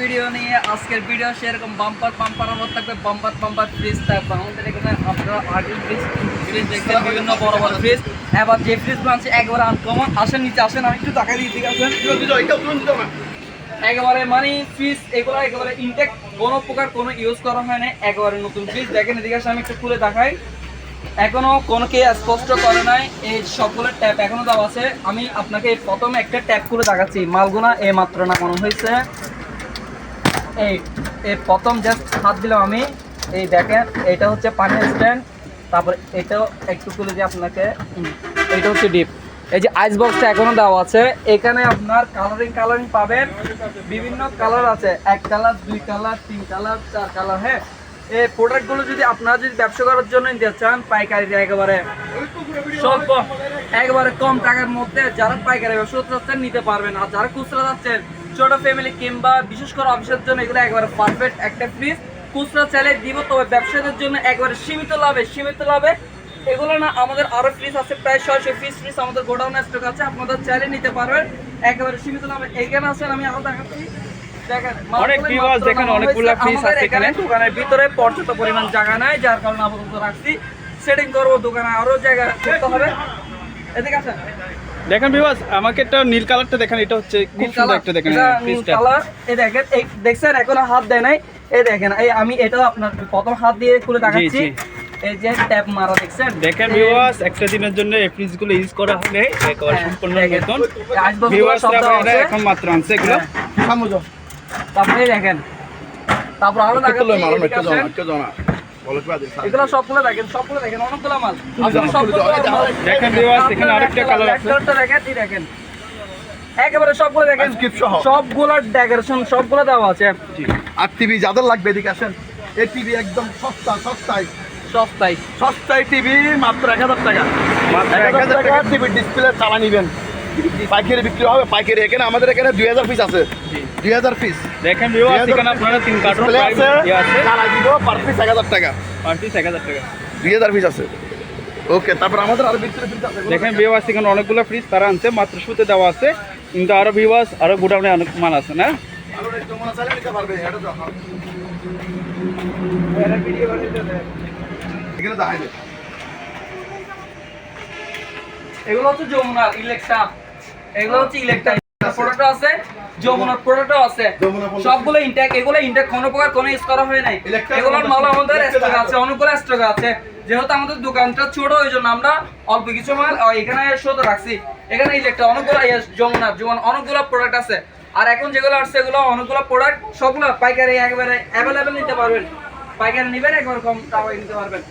Video নিয়ে আজকের video সেরকম বাম্পার বাম্পার আমার থাকবে বাম্পার বাম্পার ফ্রিজ থাকবে আমাদের এখানে আপনারা আর্টিল ফ্রিজ ফ্রিজ দেখছেন বিভিন্ন বড় বড় ফ্রিজ এবার যে ফ্রিজ আছে, একবারে আনকমন আসেন, নিচে আসেন আমি একটু টাকা দিয়ে দিকে আসেন একেবারে মানে ফ্রিজ এগুলো একেবারে ইনটেক কোনো প্রকার কোনো ইউজ করা হয় না একেবারে নতুন ফ্রিজ দেখেন, এদিকে আসে আমি একটু খুলে দেখাই। এখনও কোনো কে স্পষ্ট করে নাই। এই সবগুলো ট্যাপ এখনও দেওয়া আছে। আমি আপনাকে প্রথমে একটা ট্যাপ করে দেখাচ্ছি। মালগুনা এ মাত্র না মনে হয়েছে। এই এই প্রথম জাস্ট হাত দিলাম আমি। এই দেখেন, এটা হচ্ছে পানির স্ট্যান্ড তারপর এটাও একটু খুলে যে আপনাকে এটা হচ্ছে ডিপ এই যে আইস বক্সটা এখনও দেওয়া আছে। এখানে আপনার কালারিং কালারিং পাবেন। বিভিন্ন কালার আছে। এক কালার দুই কালার তিন কালার চার কালার হ্যাঁ? এই প্রোডাক্টগুলো যদি আপনারা যদি ব্যবসা করার জন্য নিতে চান, পাইকারি একেবারে স্বল্প, একবারে কম টাকার মধ্যে যারা পাইকারি ব্যবসা করতে চাচ্ছেন নিতে পারবেন। আর যারা খুচরা যাচ্ছেন ছোট ফ্যামিলি কিংবা বিশেষ করে অফিসের জন্য এগুলো একবারে পারফেক্ট একটা ফ্রিজ খুচরা চাইলে দিব, তবে ব্যবসায়ীদের জন্য একবারে সীমিত লাভে সীমিত লাভে। এগুলো না আমাদের আরও ফ্রিজ আছে, প্রায় ছয়শো পিস ফ্রিজ আমাদের গোডাউন স্টক আছে। আপনাদের চাইলে নিতে পারবেন, একেবারে সীমিত লাভে। এখানে আছেন আমি আরও দেখাচ্ছি। অনেক মাত্র দেখেন, অনেকগুলা হয়েছে আছে এখানে। দোকানের ভিতরে পর্যাপ্ত পরিমাণ জায়গা নাই যার কারণে আপাতত রাখছি। সেটিং করব দোকানে আরও জায়গা করতে হবে। এদিকে আসেন। দেখেন বিবাস আমাকে একটা নীল কালারটা দেখেন এটা হচ্ছে খুব সুন্দর একটা দেখেন নীল কালার। এই দেখেন এই দেখছেন এখনও হাত দেয় নাই। এই দেখেন এই আমি এটাও আপনার প্রথম হাত দিয়ে খুলে দেখাচ্ছি। এই যে ট্যাপ মারা দেখছেন? দেখেন ভিউয়ার্স একটা দিনের জন্য এই ফ্রিজগুলো ইউজ করা হবে একেবারে হ্যাঁ, সম্পূর্ণ নতুন। এই আসবাবগুলো ভিউয়ার্স সব দেওয়া আছে। এখন মাত্র আনছে এগুলো। হ্যাঁ। তারপরে দেখেন। তারপর আরও। এগুলো সবগুলো দেখেন সবগুলো দেখেন অনেকগুলো মাল। আসলে সবগুলো। দেখেন এখানে আরেকটা একটা আছে। দেখেন এই দেখেন। একেবারে সবগুলো দেখেন। Skip সহ। সবগুলো ডেকোরেশন সবগুলো দেওয়া আছে। আর টিভি যাদের লাগবে এদিকে আসেন। এই টিভি একদম সস্তা সস্তায়। সস্তায়। সস্তায় টিভি মাত্র এক হাজার টাকা। মাত্র এক হাজার টাকা টিভি ডিসপ্লে চালা নিবেন। পাইকারি বিক্রি হবে পাইকারি এখানে আমাদের এখানে দুই হাজার পিস আছে। দুই হাজার পিস দেখেন আপনারা তিন কার্টন আছে আছে। চালা দিব পার পিস এক হাজার টাকা। পার পিস এক হাজার টাকা। দুই হাজার পিস আছে। ওকে তারপর আমাদের আরও আছে। দেখেন ভিউয়ার্স এখানে অনেকগুলো ফ্রিজ তারা আনছে মাত্র শুতে দেওয়া আছে। কিন্তু আরও ভিউয়ার্স আরও গোডাউনে অনেক মাল আছে না? এগুলো হচ্ছে যমুনার ইলেকট্রা এগুলো হচ্ছে আছে। যমুনার প্রোডাক্টও আছে। সবগুলো ইনটেক এগুলো ইনটেক কোনো প্রকার কোনো ইউজ করা হয় নাই। এগুলোর মাল আমাদের স্টক আছে। অনেকগুলো স্টক আছে। যেহেতু আমাদের দোকানটা ছোট ওই জন্য আমরা অল্প কিছু মাল এখানে শোতে রাখছি। এখানে ইলেকট্রা অনেকগুলো যমুনার যেমন অনেকগুলো প্রোডাক্ট আছে। আর এখন যেগুলো আসছে এগুলো অনেকগুলো প্রোডাক্ট সবগুলো পাইকারি একেবারে অ্যাভেলেবেল নিতে পারবেন। পাইকারি নেবেন একবার কম টাকায় নিতে পারবেন।